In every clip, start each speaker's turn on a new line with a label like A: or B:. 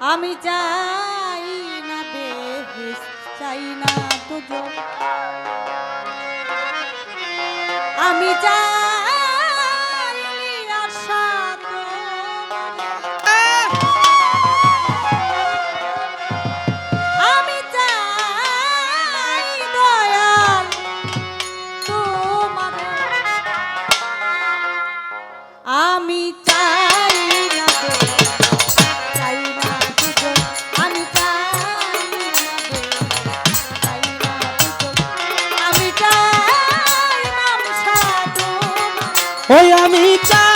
A: আমি চাই না বেহেস চাই না তুজো। আমি চাই me time.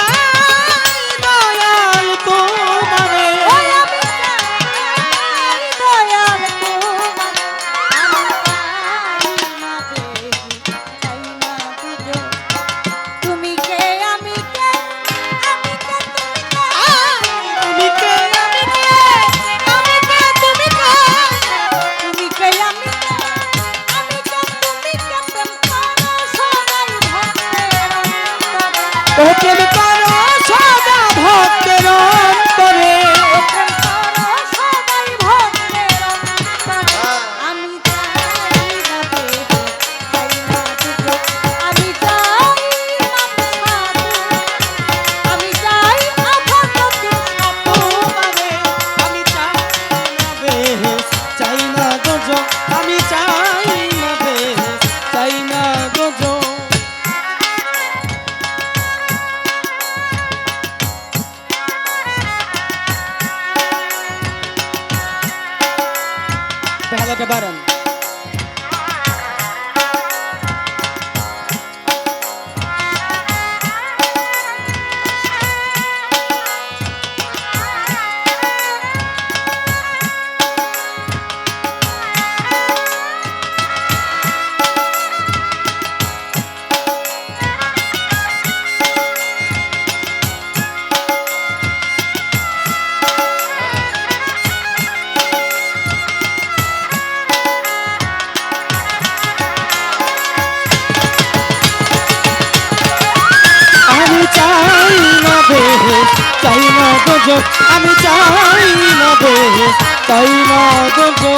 A: আমি চাই না গো তাই না গো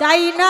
A: চাই না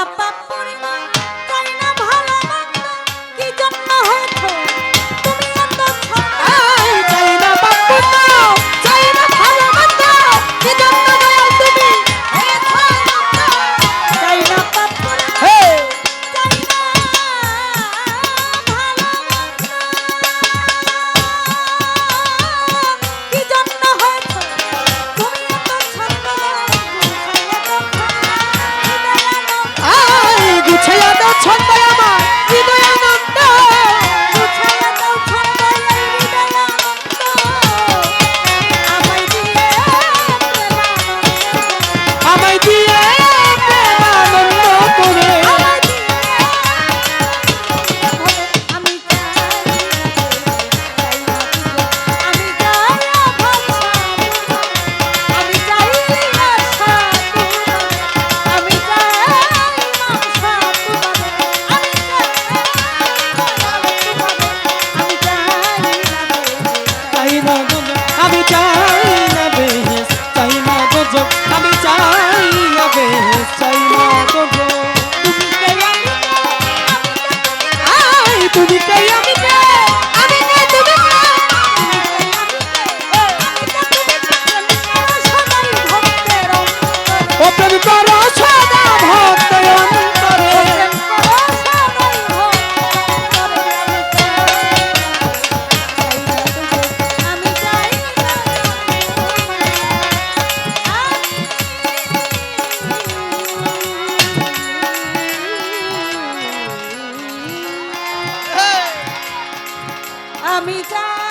A: আমি চাই